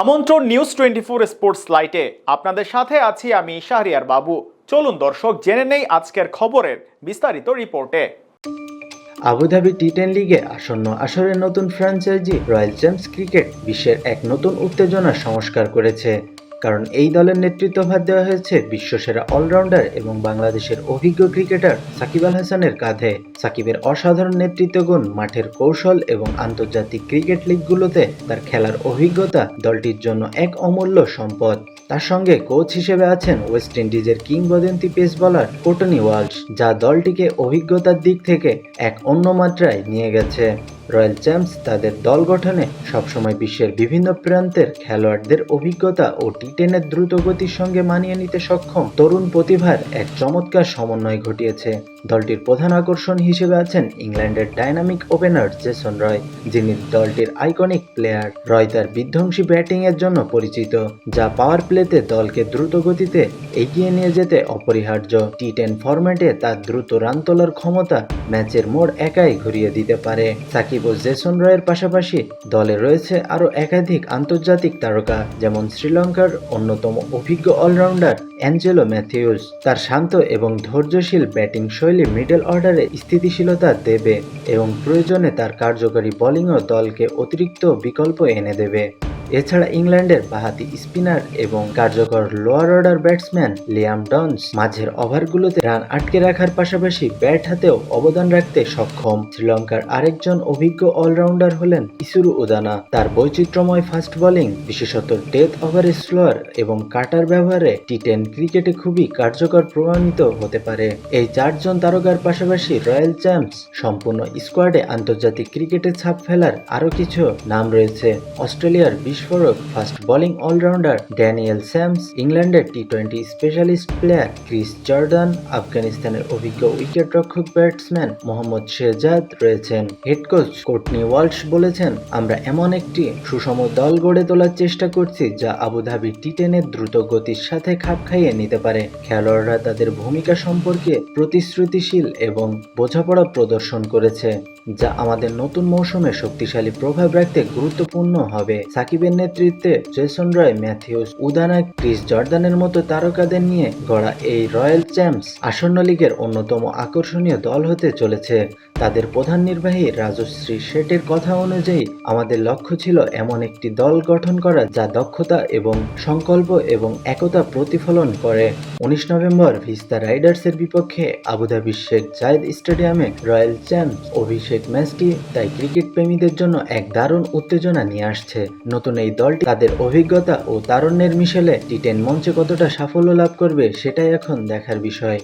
আমন্ত্রণ news twenty four sports লাইটে আপনাদের সাথে আছি আমি শাহরিয়ার বাবু। চলুন দর্শক, জেনে নেই আজকের খবরের বিস্তারিত রিপোর্টে। আবুধাবি টি টেন লিগে আসন্ন আসরের নতুন ফ্র্যাঞ্চাইজি রয়্যাল চ্যাম্পস ক্রিকেট বিশ্বের এক নতুন উত্তেজনার সংস্কার করেছে। কারণ এই দলের নেতৃত্বভার দেওয়া হয়েছে বিশ্বসেরা অলরাউন্ডার এবং বাংলাদেশের অভিজ্ঞ ক্রিকেটার সাকিব আল হাসানের কাঁধে। সাকিবের অসাধারণ নেতৃত্বগুণ মাঠের কৌশল এবং আন্তর্জাতিক ক্রিকেট লিগগুলোতে তার খেলার অভিজ্ঞতা দলটির জন্য এক অমূল্য সম্পদ। তার সঙ্গে কোচ হিসেবে আছেন ওয়েস্ট ইন্ডিজের কিংবদন্তি পেস বলার কোটনি ওয়ালস, যা দলটিকে অভিজ্ঞতার দিক থেকে এক অন্য মাত্রায় নিয়ে গেছে। রয়্যাল চ্যাম্পস তাদের দল গঠনে সবসময় বিশ্বের বিভিন্ন প্রান্তের খেলোয়াড়দের অভিজ্ঞতা ও টি টেনের দ্রুত গতির সঙ্গে মানিয়ে নিতে সক্ষম তরুণ প্রতিভার এক চমৎকার সমন্বয় ঘটিয়েছে। দলটির প্রধান আকর্ষণ হিসেবে আছেন ইংল্যান্ডের ডাইনামিক ওপেনার জেসন রয়, যিনি দলটির আইকনিক প্লেয়ার। রয় তার বিধ্বংসী ব্যাটিংয়ের জন্য পরিচিত, যা পাওয়ার প্লেতে দলকে দ্রুত গতিতে এগিয়ে নিয়ে যেতে অপরিহার্য। টি টেন ফরম্যাটে তার দ্রুত রান তোলার ক্ষমতা ম্যাচের মোড় একাই ঘুরিয়ে দিতে পারে। সাকিব ও জেসন রয়ের পাশাপাশি দলে রয়েছে আরও একাধিক আন্তর্জাতিক তারকা, যেমন শ্রীলঙ্কার অন্যতম অভিজ্ঞ অলরাউন্ডার অ্যাঞ্জেলো ম্যাথিউস। তার শান্ত এবং ধৈর্যশীল ব্যাটিং শৈলী মিডল অর্ডারে স্থিতিশীলতা দেবে এবং প্রয়োজনে তার কার্যকরী বোলিংও দলকে অতিরিক্ত বিকল্প এনে দেবে। এছাড়া ইংল্যান্ডের বাহাতি স্পিনার এবং কার্যকর লোয়ার অর্ডার ব্যাটসম্যান লিয়াম ডনস মাঝের ওভারগুলোতে রান আটকে রাখার পাশাপাশি ব্যাট হাতেও অবদান রাখতে সক্ষম। শ্রীলঙ্কার আরেকজন অভিজ্ঞ অলরাউন্ডার হলেন ইসুরু উদানা। তার বৈচিত্র্যময় ফাস্ট বোলিং বিশেষত ডেথ ওভারে স্লোয়ার এবং কাটার ব্যবহারে টি টেন ক্রিকেটে খুবই কার্যকর প্রমাণিত হতে পারে। এই চারজন তারকার পাশাপাশি রয়্যাল চ্যাম্পস সম্পূর্ণ স্কোয়াডে আন্তর্জাতিক ক্রিকেটে ছাপ ফেলার আরও কিছু নাম রয়েছে। অস্ট্রেলিয়ার বিস্ফোরক fast bowling allrounder Daniel Sams ইংল্যান্ডের T twenty specialist player Chris Jordan আফগানিস্তানের অভিজ্ঞ উইকেট রক্ষক ব্যাটসম্যান মোহাম্মদ শেহজাদ রয়েছেন। হেড কোচ কোটনি ওয়ালশ বলেছেন, আমরা এমন একটি সুষম দল গড়ে তোলার চেষ্টা করছি যা আবুধাবি টি টেনের দ্রুত গতির সাথে খাপ খাইয়ে নিতে পারে। খেলোয়াড়রা তাদের ভূমিকা সম্পর্কে প্রতিশ্রুতিশীল এবং বোঝাপড়া প্রদর্শন করেছে। যা আমাদের নতুন মৌসুমে শক্তিশালী প্রভাব রাখতে গুরুত্বপূর্ণ হবে। সাকিবের নেতৃত্বে Jason Roy, Mathews Udana, Chris জর্দানের মতো তারকাদের নিয়ে গড়া এই রয়্যাল চ্যাম্পস আসন্ন লিগের অন্যতম আকর্ষণীয় দল হতে চলেছে। তাদের প্রধান নির্বাহী রাজশ্রী শেটের কথা অনুযায়ী, আমাদের লক্ষ্য ছিল এমন একটি দল গঠন করা যা দক্ষতা এবং সংকল্প এবং একতা প্রতিফলন করে। উনিশ নভেম্বর ভিস্তা রাইডার্সের বিপক্ষে আবুধাবির শেখ জায়েদ স্টেডিয়ামে রয়্যাল চ্যাম্পস অভিষেক ম্যাচটি তাই ক্রিকেট প্রেমীদের জন্য এক দারুণ উত্তেজনা নিয়ে আসছে। নতুন এই দলটি তাদের অভিজ্ঞতা ও তারুণ্যের মিশেলে টি টেন মঞ্চে কতটা সাফল্য লাভ করবে সেটাই এখন দেখার বিষয়।